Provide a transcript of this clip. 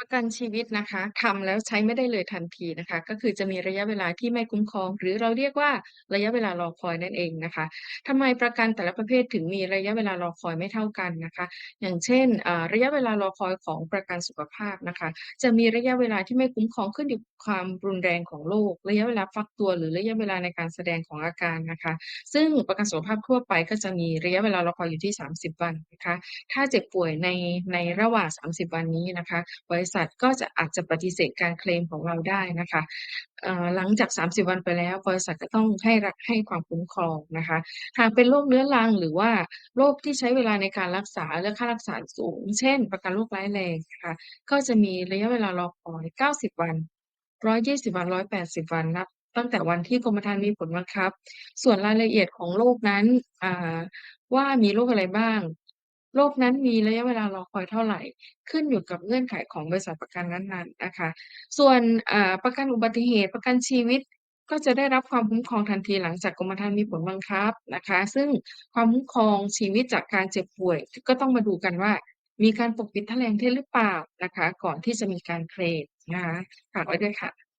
ประกันชีวิตนะคะทำแล้วใช้ไม่ได้เลยทันทีนะคะ ก็คือจะมีระยะเวลาที่ไม่คุ้มครอง หรือเราเรียกว่าระยะเวลารอคอยนั่นเองนะคะทำไมประกันแต่ละประเภทถึงมีระยะเวลารอคอยไม่เท่ากันนะคะ อย่างเช่นอ่าระยะเวลารอคอยของประกันสุขภาพนะคะ จะมีระยะเวลาที่ไม่คุ้มครองขึ้นอยู่กับความรุนแรงของโรคระยะเวลาฟักตัว หรือระยะเวลาในการแสดงของอาการนะคะ ซึ่งประกันสุขภาพทั่วไปก็จะมีระยะเวลารอคอยอยู่ที่ 30 วันนะคะ ถ้าเจ็บป่วยในในระหว่าง 30 วันนี้นะคะบริษัทก็จะอาจจะปฏิเสธการเคลมของเราได้นะคะหลังจาก 30 วันไปแล้ว บริษัทก็ต้องให้รักให้ความคุ้มครองนะคะ หากเป็นโรคเรื้อรังหรือว่าโรคที่ใช้เวลาในการรักษาและค่ารักษาสูง เช่น ประกันโรคร้ายแรงนะคะก็จะมีระยะเวลารอคอย 90 วัน 120 วัน 180 วันนับตั้งแต่วันที่กรมธรรม์มีผลบังคับ ส่วนรายละเอียดของโรคนั้นว่ามีโรคอะไรบ้าง โรคนั้นมีระยะเวลารอคอยเท่าไร ขึ้นอยู่กับเงื่อนไขของบริษัทประกันนั้น ๆ นะคะ ส่วน อ่า ประกันอุบัติเหตุ ประกันชีวิต ก็จะได้รับความคุ้มครองทันทีหลังจากกรมธรรม์มีผลบังคับนะคะ ซึ่งความคุ้มครองชีวิตจากการเจ็บป่วย ก็ต้องมาดูกันว่า มีการปกปิดแถลงเท็จหรือเปล่านะคะ ก่อนที่จะมีการเคลมนะคะ ฝากไว้ด้วยค่ะ